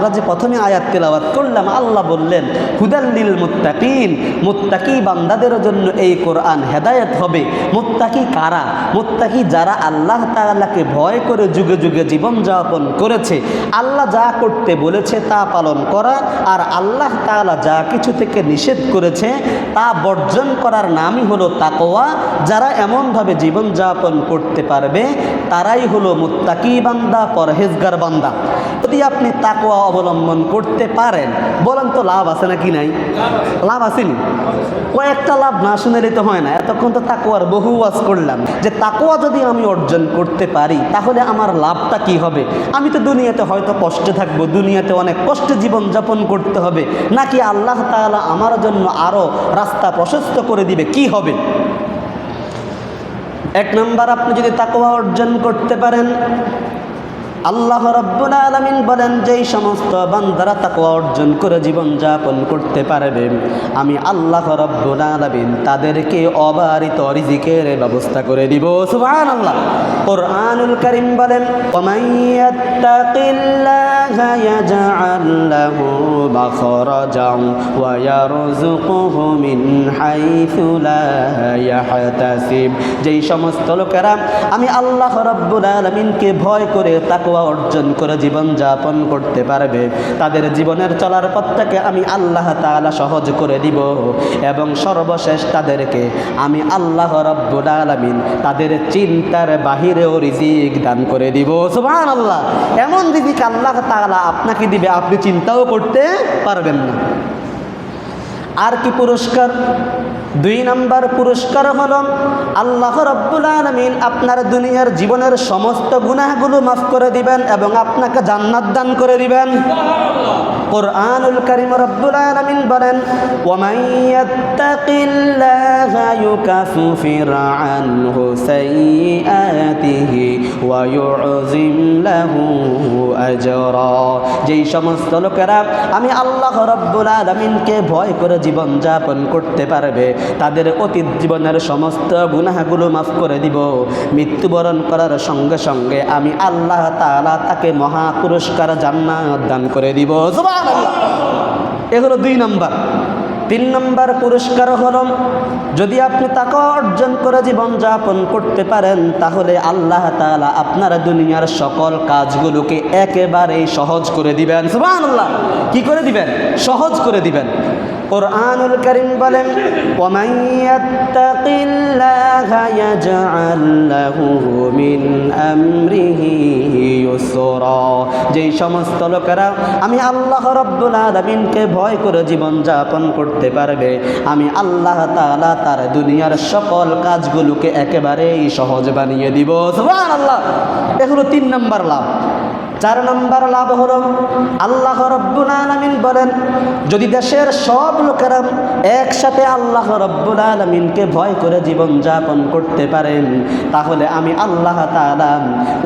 আমরা যে প্রথমে আয়াত তেলাওয়াত করলাম, আল্লাহ বললেন হুদাল্লিল মুত্তাকিন মুত্তাকি বান্দাদের জন্য এই কোরআন হেদায়েত হবে। মুত্তাকি কারা? মুত্তাকি যারা আল্লাহ তাআলাকে ভয় করে যুগে যুগে জীবনযাপন করেছে। আল্লাহ যা করতে বলেছে তা পালন করা আর আল্লাহ তাআলা যা কিছু থেকে নিষেধ করেছে তা বর্জন করার নামই হলো তাকওয়া। যারা এমনভাবে জীবনযাপন করতে পারবে, তারাই হলো মুত্তাকি বান্দা, পরহেজগার বান্দা। যদি আপনি তাকওয়া অবলম্বন করতে পারেন। বলেন তো লাভ আছে নাকি নাই? লাভ আসেনি? কয়েকটা লাভ না শুনেলে তো হয় না। এতক্ষণ তো তাকোয়ার বহু ওয়াজ করলাম। যে তাকোয়া যদি আমি অর্জন করতে পারি, তাহলে আমার লাভটা কি হবে? আমি তো দুনিয়াতে হয়তো কষ্টে থাকব, দুনিয়াতে অনেক কষ্টে জীবন যাপন করতে হবে। নাকি আল্লাহ তাআলা আমার জন্য আরও রাস্তা প্রশস্ত করে দিবে? কি হবে? এক নম্বর, আপনি যদি তাকওয়া অর্জন করতে পারেন আল্লাহ রব্বুল আলমিন বলেন, যেই সমস্ত বান্দারা তাকে অর্জন করে জীবনযাপন করতে পারবে, আমি আল্লাহ রব্বুল আলমিন তাদেরকে অবারিত রিজিকের ব্যবস্থা করে দিব। সুহান আল্লাহ ওর আনুল করিম বলেন যেই সমস্ত লোকেরা, আমি আল্লাহ রব্বুল আলমিনকে ভয় করে তাক তাকওয়া অর্জন করে জীবন যাপন করতে পারবে। তাদের জীবনের চলার পথটাকে আমি আল্লাহ তাআলা সহজ করে দিব এবং সর্বশেষ তাদেরকে আমি আল্লাহ রব্বুল আলমিন তাদের চিন্তার বাহিরেও রিজিক দান করে দিব। সুবহান আল্লাহ এমন রিজিক আল্লাহ তাআলা আপনাকে দিবে, আপনি চিন্তাও করতে পারবেন না। আর কি পুরস্কার? দুই নম্বর পুরস্কার হল আল্লাহ রব্বুল আলমিন আপনার দুনিয়ার জীবনের সমস্ত গুনাহগুলো মাফ করে দিবেন এবং আপনাকে জান্নাত দান করে দিবেন। কোরআনুল করিম রব্বুল আলমিন বলেন যেই সমস্ত লোকেরা, আমি আল্লাহ রব্বুল আলমিনকে ভয় করে জীবন যাপন করতে পারবে তাদের অতীত জীবনের সমস্ত গুনাহগুলো মাফ করে দিব। মৃত্যুবরণ করার সঙ্গে সঙ্গে আমি আল্লাহ তাআলা তাকে মহা পুরস্কার জান্নাত দান করে দিব। সুবহানাল্লাহ। এ হলো দুই নম্বর। তিন নম্বর পুরস্কার হল, যদি আপনি তাকে অর্জন করে জীবনযাপন করতে পারেন, তাহলে আল্লাহ তাআলা আপনার দুনিয়ার সকল কাজগুলোকে একেবারেই সহজ করে দিবেন। সুবহানাল্লাহ। কি করে দিবেন? সহজ করে দিবেন। কোরআনুল করিম বলেন যেই সমস্ত লোকেরা, আমি আল্লাহ রব্দুল আলমিনকে ভয় করে জীবন যাপন করতে পারবে। আমি আল্লাহ তালা তার দুনিয়ার সকল কাজগুলোকে একেবারেই সহজ বানিয়ে দিব। আল্লাহ এগুলো তিন নম্বর লাভ। চার নম্বর লাভ হলো আল্লাহ রব্বুল আলমিন বলেন, যদি দেশের সব লোকেরা একসাথে আল্লাহ রব্বুল আলমিনকে ভয় করে জীবন যাপন করতে পারেন, তাহলে আমি আল্লাহ তাআলা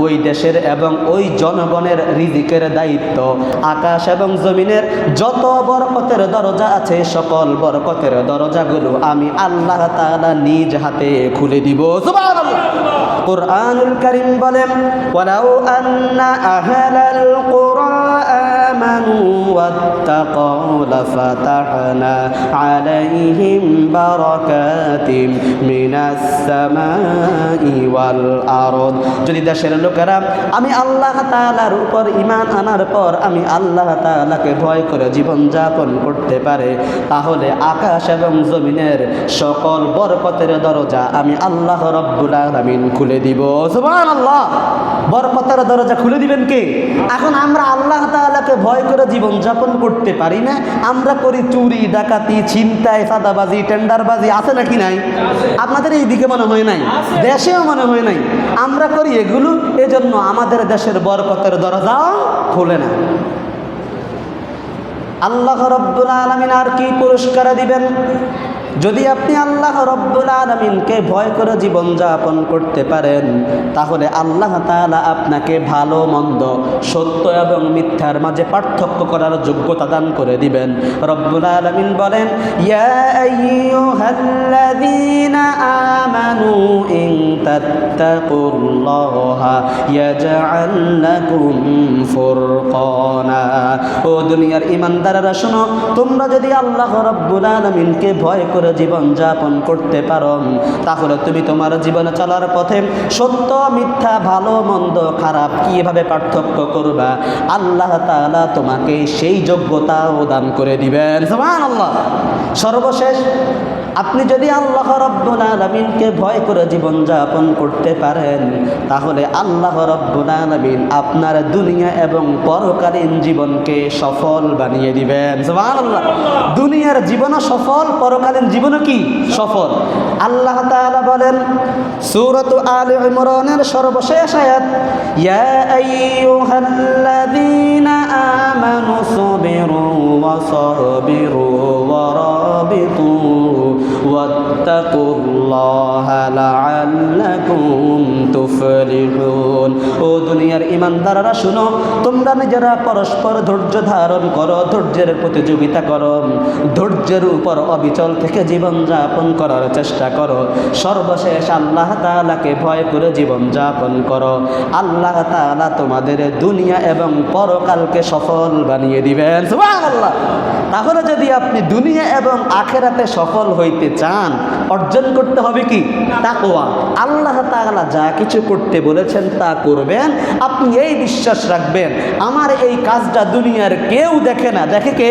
ওই দেশের এবং ওই জনগণের রিজিকের দায়িত্ব, আকাশ এবং জমিনের যত বরকতের দরজা আছে, সকল বরকতের দরজাগুলো আমি আল্লাহ তাআলা নিজ হাতে খুলে দিব। কোরআনুল করিম বলেন কুরা আমানু ওয়াত্তাকাউ লাফাতাহনা আলাইহিম বারাকাতিম মিনাস সামাই ওয়াল আরদ যদি দেশের লোকেরা, আমি আল্লাহ তাআলার উপর ঈমান আনার পর আমি আল্লাহ তাআলাকে ভয় করে জীবন যাপন করতে পারে, তাহলে আকাশ এবং জমিনের সকল বরকতের দরজা আমি আল্লাহ রব্বুল আলামিন খুলে দিব। সুবহানাল্লাহ! বরকতের দরজা খুলে দিবেন কে? এখন আমরা আল্লাহ ভয় করে জীবন যাপন করতে পারি না। আমরা করি চুরি, ডাকাতি, ছিনতাই সাদাবাজি টেন্ডারবাজি, আছে নাকি নাই? আপনাদের এই দিকে মনে হয় নাই? দেশেও মনে হয় নাই? আমরা করি এগুলো, এজন্য আমাদের দেশের বরকতের দরজাও খোলে না। আল্লাহ রব্বুল আলমিন আর কি পুরস্কার দিবেন? যদি আপনি আল্লাহ রব্বুল আলমিনকে ভয় করে জীবনযাপন করতে পারেন, তাহলে আল্লাহ তাআলা আপনাকে ভালো, মন্দ, সত্য এবং মিথ্যার মাঝে পার্থক্য করার যোগ্যতা দান করে দিবেন। রব্বুল আলমিন বলেন আমানু ও দুনিয়ার ইমানদাররা শোনো, তোমরা যদি আল্লাহ রব্বুল আলমিনকে ভয় করে জীবন যাপন করতে পারো। তাহলে তুমি তোমার জীবন চলার পথে সত্য, মিথ্যা, ভালো, মন্দ, খারাপ কীভাবে পার্থক্য করবা? আল্লাহ তালা তোমাকে সেই যোগ্যতাও দান করে দিবেন। আল্লাহ সর্বশেষ আপনি যদি আল্লাহ রব্বুল আলমিনকে ভয় করে জীবন যাপন করতে পারেন, তাহলে আল্লাহ রব্বুল আলমিন আপনার দুনিয়া এবং পরকালীন জীবনকে সফল বানিয়ে দিবেন। দুনিয়ার জীবনও সফল, পরকালীন জীবনও কি? সফল। আল্লাহ তাআলা বলেন, সূরাত আলে ইমরানের সর্বশেষ আয়াত, ইয়া আইয়ুহাল্লাযীনা আমানু সাবিরু ওয়া সাবিরু ওয়া রাবিতু। واتقوا الله ওয়াত্তাকুল্লাহা লাআল্লাকুম তুফলিহুন। ও দুনিয়ার ইমানদাররা, শুনো, তোমরা নিজেরা পরস্পর ধৈর্য ধারণ করো, ধৈর্যের প্রতিযোগিতা করো, ধৈর্যের উপর অবিচল থেকে জীবন যাপন করার চেষ্টা করো। সর্বশেষ আল্লাহ তাআলাকে ভয় করে জীবন যাপন করো। আল্লাহ তাআলা তোমাদের দুনিয়া এবং পরকালকে সফল বানিয়ে দিবেন। সুবহানাল্লাহ! তাহলে যদি আপনি দুনিয়া এবং আখেরাতে সফল হইতে চান, অর্জন করতে হবে কি? তাকোয়া আল্লাহ তাআলা যা কিছু করতে বলেছেন তা করবেন। আপনি এই বিশ্বাস রাখবেন। আমার এই কাজটা দুনিয়ার কেউ দেখে না। দেখে কে?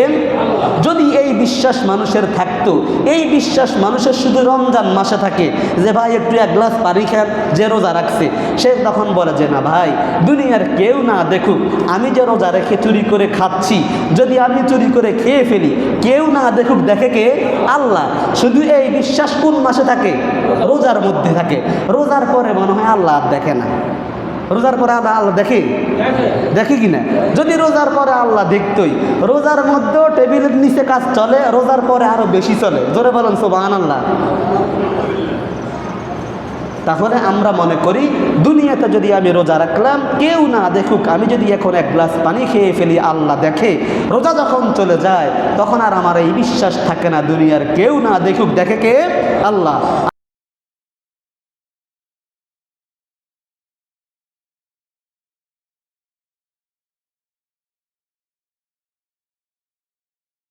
যদি এই বিশ্বাস মানুষের থাকতো এই বিশ্বাস মানুষের শুধু রমজান মাসে থাকে যে ভাই একটু এক গ্লাস পানি খান, যে রোজা রাখছে। সে তখন বলে যে, না ভাই, দুনিয়ার কেউ না দেখুক, আমি যে রোজা রেখে চুরি করে খাচ্ছি, যদি আমি চুরি করে খেয়ে ফেলি, কেউ না দেখুক, দেখে কে? আল্লাহ। শুধু এই বিশ্বাস কোন মাসে থাকে? রোজার মধ্যে থাকে। রোজার পরে মনে হয় আল্লাহ আর দেখে না। রোজার পরে আল্লাহ আল্লাহ দেখি? দেখি কি না যদি রোজার পরে আল্লাহ দেখতই, রোজার মধ্যেও টেবিলের নিচে কাজ চলে, রোজার পরে আরও বেশি চলে। জোরে বলেন সোবান আল্লাহ তাহলে আমরা মনে করি, দুনিয়াতে যদি আমি রোজা রাখলাম, কেউ না দেখুক, আমি যদি এখন এক গ্লাস পানি খেয়ে ফেলি, আল্লাহ দেখে। রোজা যখন চলে যায়, তখন আর আমার এই বিশ্বাস থাকে না, দুনিয়ার কেউ না দেখুক, দেখে কে? আল্লাহ।